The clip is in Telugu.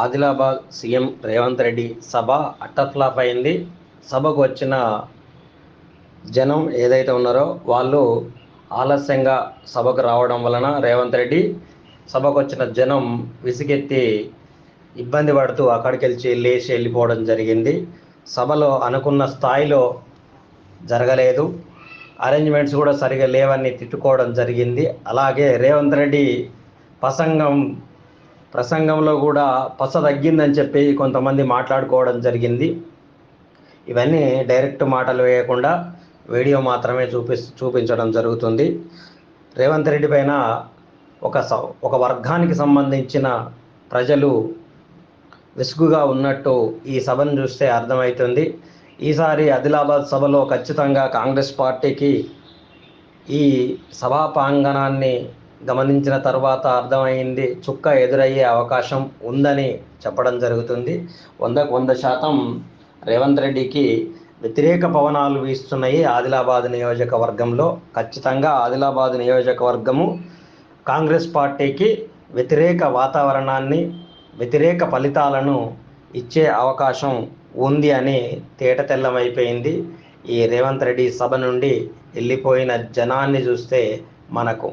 ఆదిలాబాద్ సీఎం రేవంత్ రెడ్డి సభ అట్టఫ్లాప్ అయింది. సభకు వచ్చిన జనం ఏదైతే ఉన్నారో వాళ్ళు ఆలస్యంగా సభకు రావడం వలన రేవంత్ రెడ్డి సభకు వచ్చిన జనం విసిగెత్తి ఇబ్బంది పడుతూ అక్కడికి వెళ్ళి లేచి వెళ్ళిపోవడం జరిగింది. సభలో అనుకున్న స్థాయిలో జరగలేదు. అరేంజ్మెంట్స్ కూడా సరిగా లేవని తిట్టుకోవడం జరిగింది. అలాగే రేవంత్ రెడ్డి ప్రసంగం ప్రసంగంలో కూడా పస తగ్గిందని చెప్పి కొంతమంది మాట్లాడుకోవడం జరిగింది. ఇవన్నీ డైరెక్ట్ మాటలు వేయకుండా వీడియో మాత్రమే చూపి చూపించడం జరుగుతుంది. రేవంత్ రెడ్డి పైన ఒక స- ఒక వర్గానికి సంబంధించిన ప్రజలు విసుగుగా ఉన్నట్టు ఈ సభను చూస్తే అర్థమవుతుంది ఈసారి ఆదిలాబాద్ సభలో ఖచ్చితంగా కాంగ్రెస్ పార్టీకి ఈ సభా ప్రాంగణాన్ని గమనించిన తర్వాత అర్థమైంది చుక్క ఎదురయ్యే అవకాశం ఉందని చెప్పడం జరుగుతుంది. వందకు వంద శాతం రేవంత్ రెడ్డికి వ్యతిరేక పవనాలు వీస్తున్నాయి ఆదిలాబాద్ నియోజకవర్గంలో. ఖచ్చితంగా ఆదిలాబాద్ నియోజకవర్గము కాంగ్రెస్ పార్టీకి వ్యతిరేక వాతావరణాన్ని వ్యతిరేక ఫలితాలను ఇచ్చే అవకాశం ఉంది అని తేట తెల్లమైపోయింది. ఈ రేవంత్ రెడ్డి సభ నుండి వెళ్ళిపోయిన జనాన్ని చూస్తే మనకు